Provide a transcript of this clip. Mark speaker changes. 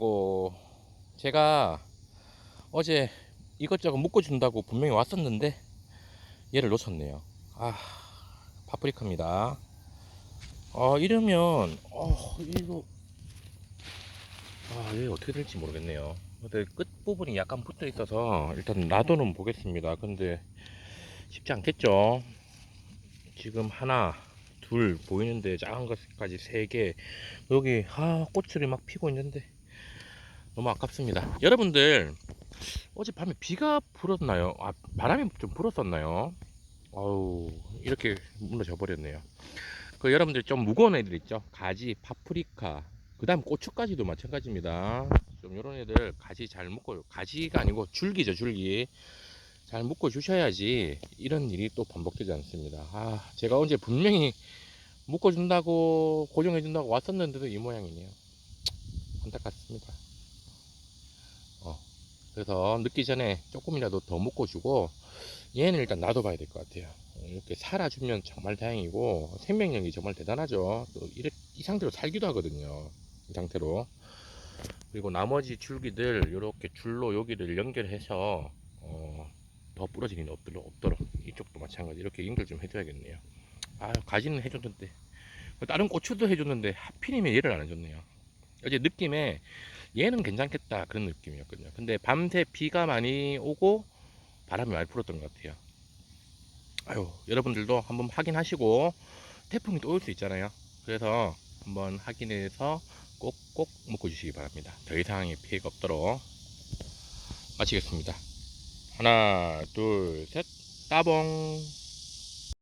Speaker 1: 어, 제가 어제 이것저것 묶어준다고 분명히 왔었는데 얘를 놓쳤네요. 아, 파프리카입니다. 어, 이러면 어, 이거 아, 얘 어떻게 될지 모르겠네요. 근데 끝 부분이 약간 붙어 있어서 일단 놔둬는 보겠습니다. 근데 쉽지 않겠죠. 지금 하나, 둘 보이는데 작은 것까지 세 개. 여기 아 꽃들이 막 피고 있는데 너무 아깝습니다. 여러분들 어젯밤에 비가 불었나요? 아 바람이 좀 불었었나요? 아우 이렇게 무너져 버렸네요. 그 여러분들 좀 무거운 애들 있죠? 가지, 파프리카, 그다음 고추까지도 마찬가지입니다. 좀 이런 애들 가지 잘 묶어요. 가지가 아니고 줄기죠 줄기. 잘 묶어 주셔야지 이런 일이 또 반복되지 않습니다. 아 제가 언제 분명히 묶어 준다고 고정해 준다고 왔었는데도 이 모양이네요. 안타깝습니다. 어, 그래서 늦기 전에 조금이라도 더 묶어주고 얘는 일단 놔둬봐야 될 것 같아요. 어, 이렇게 살아주면 정말 다행이고 생명력이 정말 대단하죠. 또 이 상태로 살기도 하거든요. 이 상태로. 그리고 나머지 줄기들 이렇게 줄로 여기를 연결해서 어, 더 부러지는 일 없도록, 없도록 이쪽도 마찬가지 이렇게 연결 좀 해줘야겠네요. 아 가지는 해줬는데 다른 고추도 해줬는데 하필이면 얘를 안 해줬네요. 어제 느낌에 얘는 괜찮겠다 그런 느낌이었거든요. 근데 밤새 비가 많이 오고 바람이 많이 불었던 것 같아요. 아유 여러분들도 한번 확인하시고 태풍이 또 올 수 있잖아요. 그래서 한번 확인해서 꼭꼭 묶어주시기 바랍니다. 더 이상의 피해가 없도록 마치겠습니다. 하나 둘 셋 따봉